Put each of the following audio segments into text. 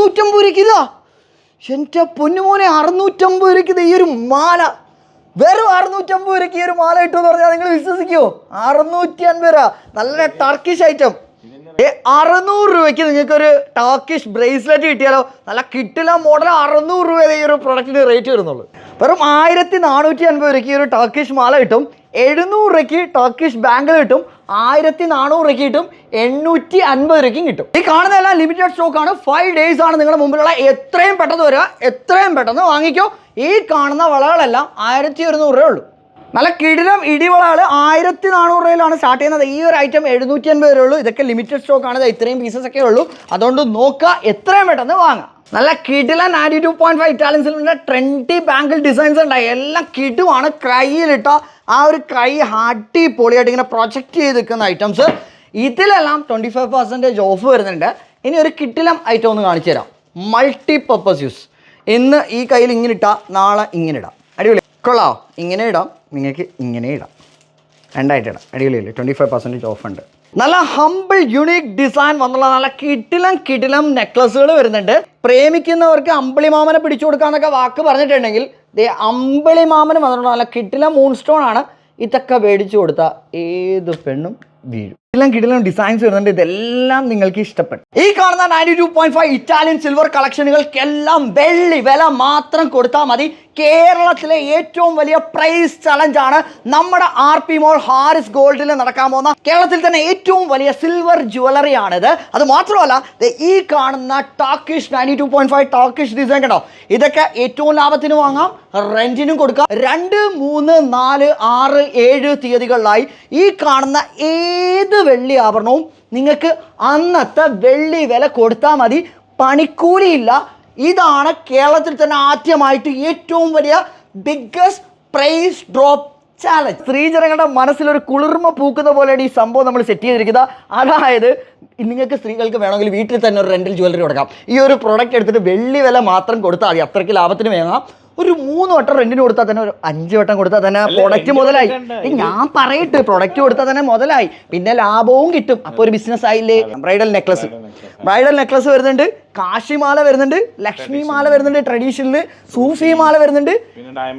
അറുന്നൂറ്റമ്പത് രൂപയ്ക്ക് ഇതാ. എന്റെ പൊന്നുമോനെ അറുന്നൂറ്റമ്പത് രൂപയ്ക്ക് ഈ ഒരു മാല. വെറും അറുന്നൂറ്റമ്പത് രൂപയ്ക്ക് ഈ ഒരു മാല കിട്ടുമെന്ന് പറഞ്ഞാൽ നിങ്ങൾ വിശ്വസിക്കുമോ അറുന്നൂറ്റി അൻപത് രൂപ. നല്ല ടർക്കിഷ് ഐറ്റം അറുന്നൂറ് രൂപയ്ക്ക് നിങ്ങൾക്ക് ഒരു ടർക്കിഷ് ബ്രേസ്ലെറ്റ് കിട്ടിയാലോ? നല്ല കിട്ടില്ല മോഡൽ അറുന്നൂറ് രൂപ ഈ ഒരു പ്രൊഡക്റ്റിന് റേറ്റ് വരുന്നുള്ളൂ. വെറും ആയിരത്തി നാനൂറ്റി അൻപത് രൂപയ്ക്ക് ഈ ഒരു ടർക്കിഷ് മാല കിട്ടും. എഴുന്നൂറ് രൂപയ്ക്ക് ടർക്കിഷ് ബാങ്കിൾ കിട്ടും. ആയിരത്തി നാനൂറ് രൂപയ്ക്ക് കിട്ടും. എണ്ണൂറ്റി അൻപത് രൂപയ്ക്കും കിട്ടും. ഈ കാണുന്ന എല്ലാം ലിമിറ്റഡ് സ്റ്റോക്ക് ആണ്. ഫൈവ് ഡേയ്സ് ആണ് നിങ്ങളുടെ മുമ്പിലുള്ള എത്രയും പെട്ടെന്ന് വരിക. എത്രയും പെട്ടെന്ന് വാങ്ങിക്കോ. ഈ കാണുന്ന വളകളെല്ലാം ആയിരത്തി ഒരുന്നൂറ് രൂപ ഉള്ളൂ. നല്ല കിടിലം ഇടിവളകൾ ആയിരത്തി നാനൂറ് രൂപയിലാണ് സ്റ്റാർട്ട് ചെയ്യുന്നത്. ഈ ഒരു ഐറ്റം എഴുന്നൂറ്റി അൻപത് രൂപ ഉള്ളൂ. ഇതൊക്കെ ലിമിറ്റഡ് സ്റ്റോക്ക് ആണ്. ഇത്രയും പീസസ് ഒക്കെ ഉള്ളൂ. അതുകൊണ്ട് നോക്കുക എത്രയും പെട്ടെന്ന് വാങ്ങാം. നല്ല കിടിലൻ ninety two point five Italian cylinder trendy bangle designs ഉണ്ടായി. എല്ലാം കിടുവാണ് കൈയിലിട്ട ആ ഒരു കൈ ഹാട്ടി പൊളിയായിട്ട് ഇങ്ങനെ പ്രൊജക്റ്റ് ചെയ്ത് നിൽക്കുന്ന ഐറ്റംസ് ഇതിലെല്ലാം ട്വന്റി ഫൈവ് പെർസെന്റേജ് ഓഫ് വരുന്നുണ്ട്. ഇനി ഒരു കിട്ടിലം ഐറ്റം ഒന്ന് കാണിച്ചു തരാം. മൾട്ടി പർപ്പസ് യൂസ് ഇന്ന് ഈ കയ്യിൽ ഇങ്ങനെ ഇട്ടാൽ നാളെ ഇങ്ങനെ ഇടാം. അടിപൊളി. കൊള്ളാം. ഇങ്ങനെ ഇടാം. നിങ്ങൾക്ക് ഇങ്ങനെ ഇടാം. രണ്ടായിട്ട് ഇടാം. അടിപൊളിയല്ലേ? ട്വന്റി ഫൈവ് പെർസെന്റേജ് ഓഫ് ഉണ്ട്. നല്ല ഹമ്പിൾ യുണീക്ക് ഡിസൈൻ വന്നുള്ള നല്ല കിടിലം കിടിലം നെക്ലസുകൾ വരുന്നുണ്ട്. പ്രേമിക്കുന്നവർക്ക് അമ്പിളിമാമനെ പിടിച്ചു കൊടുക്കാന്നൊക്കെ വാക്ക് പറഞ്ഞിട്ടുണ്ടെങ്കിൽ ദേ അമ്പിളിമാമന് വന്നിട്ടുള്ള നല്ല കിടിലം മൂൺ സ്റ്റോൺ ആണ്. ഇതൊക്കെ മേടിച്ചു കൊടുത്ത ഏത് പെണ്ണും വീഴും. കിടിലം കിടിലം ഡിസൈൻസ് വരുന്നുണ്ട്. ഇതെല്ലാം നിങ്ങൾക്ക് ഇഷ്ടപ്പെട്ടു. ഈ കാണുന്ന ninety two point five Italian silver കളക്ഷനുകൾക്കെല്ലാം വെള്ളി വില മാത്രം കൊടുത്താൽ മതി. കേരളത്തിലെ ഏറ്റവും വലിയ പ്രൈസ് ചലഞ്ച് ആണ് നമ്മുടെ ആർ പി മോൾ ഹാരിസ് ഗോൾഡിൽ നടക്കാൻ പോകുന്ന കേരളത്തിൽ തന്നെ ഏറ്റവും വലിയ സിൽവർ ജുവലറി ആണിത്. അത് മാത്രമല്ല ഈ കാണുന്ന Turkish ninety two point five Turkish design കണ്ടോ? ഇതൊക്കെ ഏറ്റവും ലാഭത്തിന് വാങ്ങാം റെന്റിനും കൊടുക്കാം. രണ്ട് മൂന്ന് നാല് ആറ് ഏഴ് തീയതികളിലായി ഈ കാണുന്ന ഏത് വെള്ളി ആഭരണവും നിങ്ങൾക്ക് അന്നത്തെ വെള്ളി വില കൊടുത്താൽ മതി. പണിക്കൂലിയില്ല. ഇതാണ് കേരളത്തിൽ തന്നെ ആദ്യമായിട്ട് ഏറ്റവും വലിയ ബിഗ്ഗസ്റ്റ് പ്രൈസ് ഡ്രോപ്പ് ചാലഞ്ച് സ്ത്രീജനങ്ങളുടെ മനസ്സിലൊരു കുളിർമ പൂക്കുന്ന പോലെയാണ് ഈ സംഭവം നമ്മൾ സെറ്റ് ചെയ്തിരിക്കുന്നത്. അതായത് നിങ്ങൾക്ക് സ്ത്രീകൾക്ക് വേണമെങ്കിൽ വീട്ടിൽ തന്നെ ഒരു റെന്റൽ ജ്വല്ലറി കൊടുക്കാം. ഈ ഒരു പ്രോഡക്റ്റ് എടുത്തിട്ട് വെള്ളി വില മാത്രം കൊടുത്താൽ മതി. അത്രയ്ക്ക് ലാഭത്തിന് വാങ്ങാം ഒരു മൂന്ന് വട്ടം റെന്റിന് കൊടുത്താൽ തന്നെ ഒരു അഞ്ച് വട്ടം കൊടുത്താൽ തന്നെ പ്രൊഡക്റ്റ് മുതലായി. ഞാൻ പറയട്ടെ പ്രൊഡക്റ്റ് കൊടുത്താൽ തന്നെ മുതലായി. പിന്നെ ലാഭവും കിട്ടും. അപ്പോൾ ഒരു ബിസിനസ് ആയില്ലേ? ബ്രൈഡൽ നെക്ലസ് ബ്രൈഡൽ നെക്ലസ് വരുന്നുണ്ട്. കാശിമാല വരുന്നുണ്ട്. ലക്ഷ്മി മാല വരുന്നുണ്ട് ട്രഡീഷണൽ സൂഫി മാല വരുന്നുണ്ട്.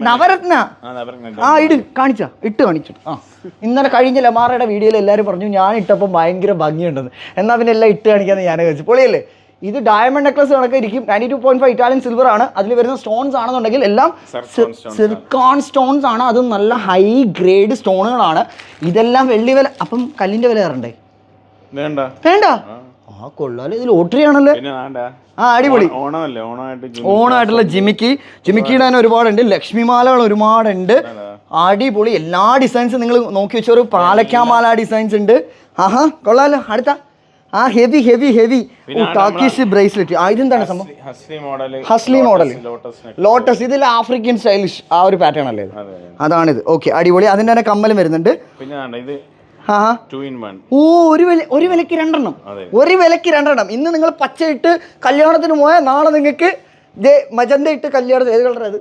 നവരത്ന. ആ ഇട്. കാണിച്ച. ഇട്ട് കാണിച്ചു. ആ. ഇന്നലെ കഴിഞ്ഞ ലമാറയുടെ വീഡിയോയിൽ എല്ലാവരും പറഞ്ഞു ഞാൻ ഇട്ടപ്പോൾ ഭയങ്കര ഭംഗിയുണ്ടെന്ന്. എന്നാൽ പിന്നെ എല്ലാം ഇട്ട് കാണിക്കാന്ന് ഞാൻ വെച്ചു പൊളിയല്ലേ? ഇത് ഡയമണ്ട് നെക്ലസ് കണക്ക് ഇരിക്കും ninety two point five Italian silver ആണ്. അതിൽ വരുന്ന സ്റ്റോൺസ് ആണെന്നുണ്ടെങ്കിൽ എല്ലാം സിർക്കോൺ സ്റ്റോൺസ് ആണ്. അതും നല്ല ഹൈ ഗ്രേഡ് സ്റ്റോണുകളാണ് ഇതെല്ലാം വെള്ളി വില അപ്പം കല്ലിന്റെ വില കയറണ്ടേ? വേണ്ട. വേണ്ട? ആ. കൊള്ളാലോ. ഇത് ലോട്ടറി ആണല്ലേ? ആ അടിപൊളി. ഓണമല്ലേ? ഓണമായിട്ട് ജിമിക്കി ജിമിക്കിയുടെ തന്നെ ഒരുപാടുണ്ട്. ലക്ഷ്മിമാലകൾ ഒരുപാടുണ്ട്. അടിപൊളി. എല്ലാ ഡിസൈൻസും നിങ്ങൾ നോക്കി വെച്ചോ. ഒരു പാലക്കാമാല ഡിസൈൻസ് ഉണ്ട്. ആഹാ കൊള്ളാലോ. അടുത്ത. ആ heavy heavy heavy Turkish bracelet ഇതെന്താണ് സംഭവം? ഹസ്ലി- മോഡൽ ലോട്ടസ് ഇതിൽ ആഫ്രിക്കൻ സ്റ്റൈലിഷ് ആ ഒരു പാറ്റേൺ അല്ലേ അതാണിത്. ഓക്കെ അടിപൊളി. അതിന്റെ തന്നെ കമ്മലും വരുന്നുണ്ട്. പിന്നെ ഓ ഒരു വില ഒരു വിലക്ക് രണ്ടെണ്ണം. ഒരു വിലക്ക് രണ്ടെണ്ണം. ഇന്ന് നിങ്ങൾ പച്ചയിട്ട് കല്യാണത്തിന് പോയാൽ നാളെ നിങ്ങൾക്ക് ദേ മജന്ത ഇട്ട് കല്യാണത്തിന് ഏത് കളർ അത്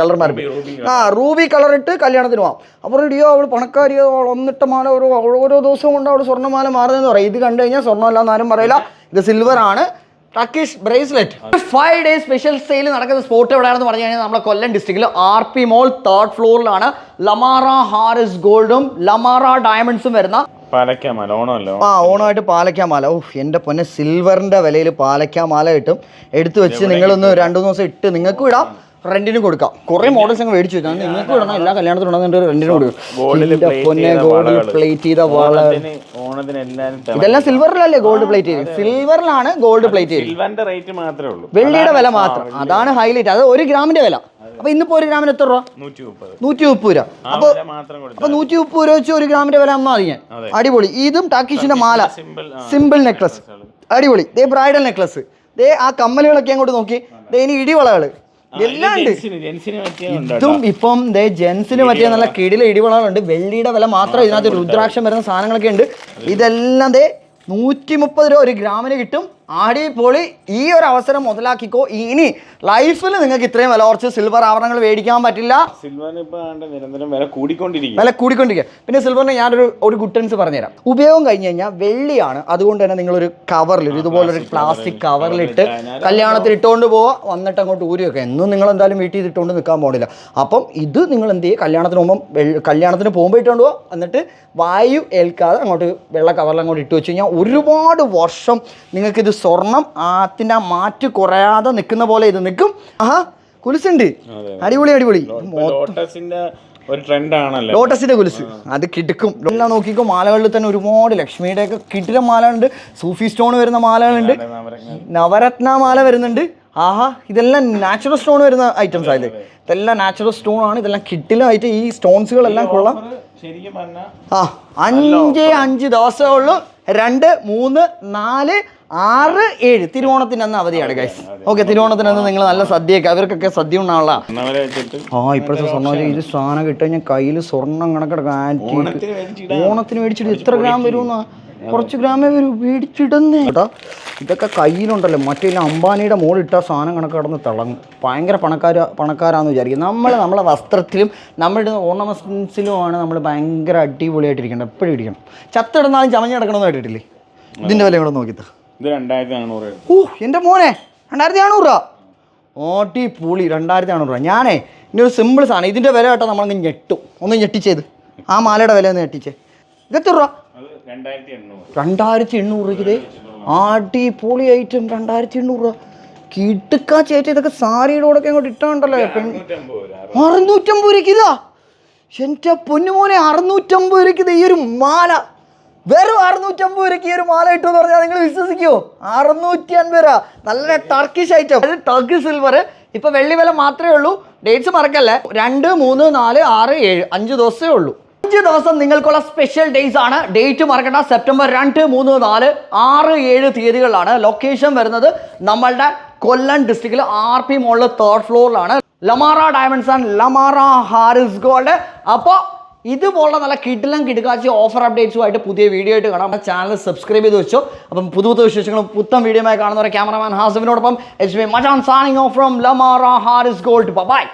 കളർ മാറി ആ റൂബി കളർ ഇട്ട് കല്യാണത്തിന് പോവാം. അപ്പോൾ ഇടിയോ അവൾ പണക്കാരിയോ അവൾ ഒന്നിട്ട മാല ഓരോ ഓരോ ദിവസവും കൊണ്ട് അവൾ സ്വർണമാല മാറുന്നതെന്ന് പറയും. ഇത് കണ്ടു കഴിഞ്ഞാൽ സ്വർണമല്ല എന്ന് ആരും പറയില്ല. ഇത് സിൽവർ ആണ്. Turkish bracelet five day special sale നടക്കുന്ന സ്പോട്ട് എവിടെയാണെന്ന് പറഞ്ഞു കഴിഞ്ഞാൽ നമ്മുടെ കൊല്ലം ഡിസ്ട്രിക്റ്റിൽ ആർ പി മോൾ തേർഡ് ഫ്ലോറിലാണ് ലമാറ ഹാരിസ് ഗോൾഡും ലമാറ ഡയമണ്ട്സും വരുന്ന ആ ഓണമായിട്ട് പാലക്കാമാല. ഓ എന്റെ പൊന്നെ സിൽവറിന്റെ വിലയിൽ പാലക്കാമാല കിട്ടും. എടുത്തു വെച്ച് നിങ്ങളൊന്ന് രണ്ടു മൂന്ന് ദിവസം ഇട്ട് നിങ്ങൾക്കും ഇടാം. റെന്റിനും കൊടുക്കാം. കുറെ മോഡൽസ് ഞങ്ങൾ മേടിച്ചു വെച്ചാൽ നിങ്ങൾക്ക് ഇടണം. എല്ലാ കല്യാണത്തിനും റെന്റിനും കൊടുക്കും. പൊന്നെ ഗോൾഡിൽ. പ്ലേറ്റ് ചെയ്ത വള ഇതെല്ലാം സിൽവറിലല്ലേ ഗോൾഡ് പ്ലേറ്റ് ചെയ്ത് സിൽവറിലാണ് ഗോൾഡ് പ്ലേറ്റ് ചെയ്ത് സിൽവറിന്റെ വെള്ളിയുടെ വില മാത്രം. അതാണ് ഹൈലൈറ്റ് അത് ഒരു ഗ്രാമിന്റെ വില. അപ്പൊ ഇന്നിപ്പോ ഒരു ഗ്രാമിന് എത്ര രൂപ? നൂറ്റി മുപ്പത് രൂപ. അപ്പൊ അപ്പൊ നൂറ്റി മുപ്പത് രൂപ വെച്ച് ഒരു ഗ്രാമിന്റെ വില അമ്മ അറിയാൻ അടിപൊളി. ഇതും ടാക്കിഷിന്റെ മാല. സിമ്പിൾ നെക്ലസ് അടിപൊളി. ദേ ബ്രൈഡൽ നെക്ലസ് ദേ ആ കമ്മലുകളൊക്കെ അങ്ങോട്ട് നോക്കി. ദേ ഇനി ഇടിവളകൾ. ഇതും ഇപ്പം ദേ ജെൻസിന് പറ്റിയ നല്ല കിടില ഇടിവളകളുണ്ട്. വെള്ളിയുടെ വില മാത്രം ഇതിനകത്ത് രുദ്രാക്ഷം വരുന്ന സാധനങ്ങളൊക്കെ ഉണ്ട്. ഇതെല്ലാം ദേ നൂറ്റി മുപ്പത് രൂപ ഒരു ഗ്രാമിന് കിട്ടും. അടിപൊളി ഈ ഒരു അവസരം മുതലാക്കിക്കോ. ഇനി ലൈഫിൽ നിങ്ങൾക്ക് ഇത്രയും വില കുറച്ച് സിൽവർ ആവരണങ്ങൾ മേടിക്കാൻ പറ്റില്ല. സിൽവറിന് നിരന്തരം വില കൂടിക്കൊണ്ടിരിക്കും വില കൂടിക്കൊണ്ടിരിക്കുക പിന്നെ സിൽവറിന് ഞാനൊരു ഒരു ഗുട്ടൻസ് പറഞ്ഞുതരാം. ഉപയോഗം കഴിഞ്ഞ് കഴിഞ്ഞാൽ വെള്ളിയാണ്. അതുകൊണ്ട് തന്നെ നിങ്ങളൊരു കവറിൽ ഇതുപോലൊരു പ്ലാസ്റ്റിക് കവറിലിട്ട് കല്യാണത്തിൽ ഇട്ടുകൊണ്ട് പോവുക വന്നിട്ട് അങ്ങോട്ട് ഊരി വെക്കുക എന്നും നിങ്ങൾ എന്തായാലും വീട്ടിൽ ഇട്ടുകൊണ്ട് നിൽക്കാൻ പോകണില്ല അപ്പം ഇത് നിങ്ങൾ എന്ത് ചെയ്യുക? കല്യാണത്തിന് മുമ്പ് കല്യാണത്തിന് പോകുമ്പോൾ ഇട്ടുകൊണ്ട് പോവുക എന്നിട്ട് വായു ഏൽക്കാതെ അങ്ങോട്ട് വെള്ള കവറിൽ അങ്ങോട്ട് ഇട്ട് വെച്ച് കഴിഞ്ഞാൽ ഒരുപാട് വർഷം നിങ്ങൾക്കിത് സ്വർണം ആത്തിന്റെ ആ മാറ്റ് കുറയാതെ നിൽക്കുന്ന പോലെ ഇത് നിൽക്കും. ആഹാ കുലിസുണ്ട്. അടിപൊളി അടിപൊളി. ഒരു ട്രെൻഡ് ആണല്ലോ. ലോട്ടസിന്റെ കുലിസ്. അത് കിടക്കും. എല്ലാം നോക്കിക്കോ മാലകളിൽ തന്നെ ഒരുപാട് ലക്ഷ്മിയുടെ ഒക്കെ കിടിലം മാലകളുണ്ട്. സൂഫി സ്റ്റോൺ വരുന്ന മാലകളുണ്ട്. നവരത്ന- മാല വരുന്നുണ്ട്. ആഹാ ഇതെല്ലാം നാച്ചുറൽ സ്റ്റോൺ വരുന്ന ഐറ്റംസ് ആയത് ഇതെല്ലാം നാച്ചുറൽ സ്റ്റോൺ ആണ്. ഇതെല്ലാം കിട്ടിലായിട്ട് ഈ സ്റ്റോൺസുകളെല്ലാം കൊള്ളാം. ശരിക്കും ആ അഞ്ചേ അഞ്ച് ദിവസമേ ഉള്ളൂ. രണ്ട് മൂന്ന് നാല് ആറ് ഏഴ്. തിരുവോണത്തിന് അന്ന് അവധിയാണ് ഗൈസ് ഓക്കെ തിരുവോണത്തിന് അന്ന് നിങ്ങൾ നല്ല സദ്യയൊക്കെ അവർക്കൊക്കെ സദ്യ ഉണ്ടാവുള്ള ആ ഇപ്പോഴത്തെ സ്വർണം ഇത് സാധനം കിട്ടുകഴിഞ്ഞാൽ കയ്യിൽ സ്വർണം കണക്കെടുക്കാം ആന്റീക്ക് ഓണത്തിന് മേടിച്ചിടാം. ഓണത്തിന് മേടിച്ചിട്ട് എത്ര ഗ്രാം വരുമെന്നാ? കുറച്ച് ഗ്രാമേ വരൂ മേടിച്ചിടുന്നേ കേട്ടോ ഇതൊക്കെ കയ്യിലുണ്ടല്ലോ. മറ്റേ ഇല്ല അംബാനിയുടെ മുകളിട്ട സാധനം കണക്ക് കിടന്ന് തിളങ്ങും. ഭയങ്കര പണക്കാര പണക്കാരാന്ന് വിചാരിക്കും. നമ്മൾ നമ്മളെ വസ്ത്രത്തിലും നമ്മളുടെ ഓർണമെൻസിലുമാണ് നമ്മൾ ഭയങ്കര അടിപൊളിയായിട്ടിരിക്കണം എപ്പോഴും ഇരിക്കണം. ചത്തിടന്നാലും ചമഞ്ഞ് കിടക്കണമെന്ന് കേട്ടിട്ടില്ലേ? ഇതിന്റെ വില കൂടെ നോക്കിത്താ ഇത് രണ്ടായിരത്തി നാനൂറ് ഓ എന്റെ മോനെ രണ്ടായിരത്തി നാനൂറ് രൂപ. ഓട്ടി പുളി രണ്ടായിരത്തി നാനൂറ് രൂപ. ഞാനേ ഇനി ഒരു സിമ്പിൾ സാധനം. ഇതിന്റെ വില കേട്ടോ നമ്മളങ്ങ് ഞെട്ടും. ഒന്ന് ഞെട്ടിച്ചേത്. ആ മാലയുടെ വില ഒന്ന് ഞെട്ടിച്ചേ. ഇതെത്ര രൂപ രണ്ടായിരത്തി എണ്ണൂറ് രൂപയ്ക്ക് ഇതേ? ആട്ടി പൊളി ഐറ്റം രണ്ടായിരത്തി എണ്ണൂറ് രൂപ. കിട്ടുക്കാ ചേച്ചി ഇതൊക്കെ സാരിയുടെ കൂടെ അങ്ങോട്ട് ഇട്ടാണ്ടല്ലോ? അറുന്നൂറ്റമ്പത് രൂപ അറുന്നൂറ്റമ്പത് രൂപയ്ക്ക് ഇതാ? എന്റെ പൊന്നുമോനെ അറുന്നൂറ്റമ്പത് രൂപയ്ക്ക് ഈ ഒരു മാല. വെറും അറുന്നൂറ്റമ്പത് രൂപയ്ക്ക് ഈ ഒരു മാല ഇട്ടു എന്ന് പറഞ്ഞാൽ നിങ്ങൾ വിശ്വസിക്കുമോ അറുന്നൂറ്റി അൻപത് രൂപ. നല്ല ടർക്കിഷ് ഐറ്റം അത് ടർക്കി സിൽവർ ഇപ്പൊ വെള്ളി വില മാത്രമേ ഉള്ളൂ. ഡേറ്റ്സ് മറക്കല്ലേ? രണ്ട് മൂന്ന് നാല് ആറ് ഏഴ്. അഞ്ച് ദിവസമേ ഉള്ളൂ. അഞ്ച് ദിവസം നിങ്ങൾക്കുള്ള സ്പെഷ്യൽ ഡേയ്സ് ആണ്. ഡേറ്റ് മറക്കണ്ട. സെപ്റ്റംബർ രണ്ട് മൂന്ന് നാല് ആറ് ഏഴ് തീയതികളിലാണ് ലൊക്കേഷൻ വരുന്നത്. നമ്മളുടെ കൊല്ലം ഡിസ്ട്രിക്റ്റിൽ ആർ പി മോളിൽ third ഫ്ലോറിലാണ് Lamara diamonds and Lamara Haris gold. അപ്പോൾ ഇതുപോലുള്ള നല്ല കിടിലം കിടുക്കാച്ചി ഓഫർ അപ്ഡേറ്റ്സുമായിട്ട് പുതിയ വീഡിയോ ആയിട്ട് കാണാം. ചാനൽ സബ്സ്ക്രൈബ് ചെയ്ത് വെച്ചു. അപ്പം പുതു പുതു വിശേഷങ്ങളും പുത്തൻ ആയി കാണുന്നവരെ cameraman ഹാസിമിനോടൊപ്പം H B Majan signing off from Lamara Haris gold. Bye